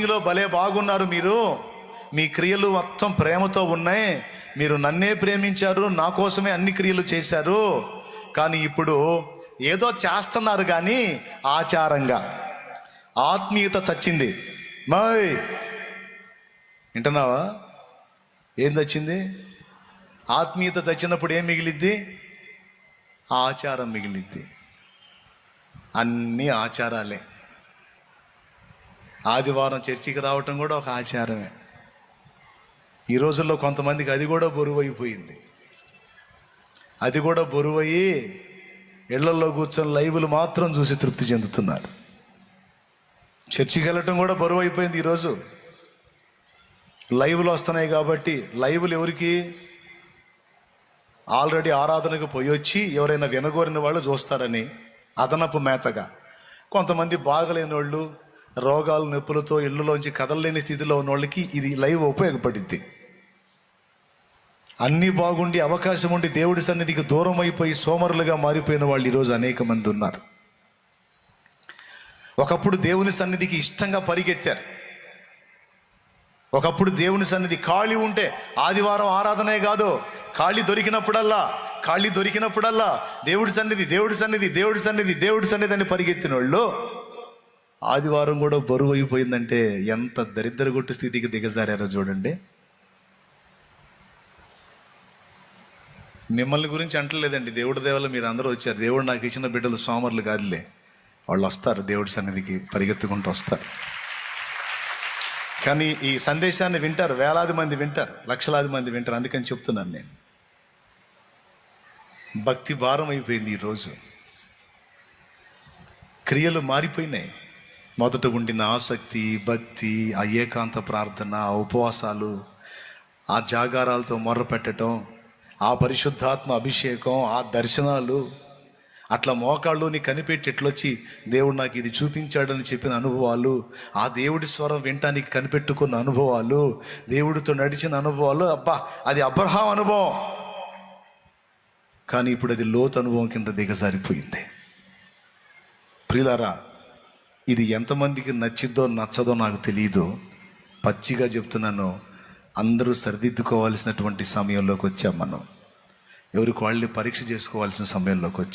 లో భలే బాగున్నారు మీరు. మీ క్రియలు మొత్తం ప్రేమతో ఉన్నాయి. మీరు నన్నే ప్రేమించారు నా కోసమే అన్ని క్రియలు చేశారు. కానీ ఇప్పుడు ఏదో చేస్తున్నారు కానీ ఆచారంగా. ఆత్మీయత చచ్చింది. మై. వింటున్నావా? ఏం చచ్చింది? ఆత్మీయత చచ్చినప్పుడు ఏం మిగిలిద్ది? ఆచారం మిగిలిద్ది. అన్నీ ఆచారాలే. ఆదివారం చర్చికి రావటం కూడా ఒక ఆచారమే. ఈ రోజుల్లో కొంతమందికి అది కూడా బరువు అయిపోయింది అది కూడా బరువయ్యి ఇళ్ళలో కూర్చొని లైవ్లు మాత్రం చూసి తృప్తి చెందుతున్నారు. చర్చికి వెళ్ళటం కూడా బరువు అయిపోయింది ఈరోజు లైవ్లు వస్తున్నాయి కాబట్టి లైవ్లు ఎవరికి? ఆల్రెడీ ఆరాధనకు పోయి వచ్చి ఎవరైనా వినగోరిన వాళ్ళు చూస్తారని అదనపు మేతగా. కొంతమంది బాగలేని వాళ్ళు రోగాలు నొప్పులతో ఇళ్ళలోంచి కదలలేని స్థితిలో ఉన్న వాళ్ళకి ఇది లైవ్ ఉపయోగపడింది అన్నీ బాగుండి అవకాశం ఉండి దేవుడి సన్నిధికి దూరం అయిపోయి సోమరులుగా మారిపోయిన వాళ్ళు ఈరోజు అనేక మంది ఉన్నారు. ఒకప్పుడు దేవుని సన్నిధికి ఇష్టంగా పరిగెత్తారు. ఒకప్పుడు దేవుని సన్నిధి ఖాళీ ఉంటే ఆదివారం ఆరాధనే కాదు ఖాళీ దొరికినప్పుడల్లా ఖాళీ దొరికినప్పుడల్లా దేవుడి సన్నిధి దేవుడి సన్నిధి దేవుడి సన్నిధి దేవుడి సన్నిధి అని పరిగెత్తిన వాళ్ళు ఆదివారం కూడా బరువు అయిపోయిందంటే ఎంత దరిద్ర కొట్టు స్థితికి దిగజారారో చూడండి. మిమ్మల్ని గురించి అంటలేదండి. దేవుడి దేవల మీరు అందరూ వచ్చారు. దేవుడు నాకు ఇచ్చిన బిడ్డలు సోమరులు కాదులే. వాళ్ళు వస్తారు దేవుడి సన్నిధికి పరిగెత్తుకుంటూ వస్తారు. కానీ ఈ సందేశాన్ని వింటారు. వేలాది మంది వింటారు. లక్షలాది మంది వింటారు. అందుకని చెప్తున్నాను నేను. భక్తి భారం అయిపోయింది ఈరోజు క్రియలు మారిపోయినాయి. మొదట ఉండిన ఆసక్తి భక్తి ఆ ఏకాంత ప్రార్థన ఆ ఉపవాసాలు ఆ జాగారాలతో మొర్రపెట్టడం ఆ పరిశుద్ధాత్మ అభిషేకం ఆ దర్శనాలు అట్లా మోకాళ్ళుని కనిపెట్టి ఎట్లొచ్చి దేవుడు నాకు ఇది చూపించాడని చెప్పిన అనుభవాలు ఆ దేవుడి స్వరం వినటానికి కనిపెట్టుకున్న అనుభవాలు దేవుడితో నడిచిన అనుభవాలు అబ్బా అది అబ్రహాం అనుభవం. కానీ ఇప్పుడు అది లోతు అనుభవం కింద దిగజారిపోయింది. ప్రియులారా ఇది ఎంతమందికి నచ్చిద్దో నచ్చదో నాకు తెలియదు పచ్చిగా చెప్తున్నాను అందరూ సరిదిద్దుకోవాల్సినటువంటి సమయంలోకి వచ్చాం మనం. ఎవరికి వాళ్ళని పరీక్ష చేసుకోవాల్సిన సమయంలోకి వచ్చాం.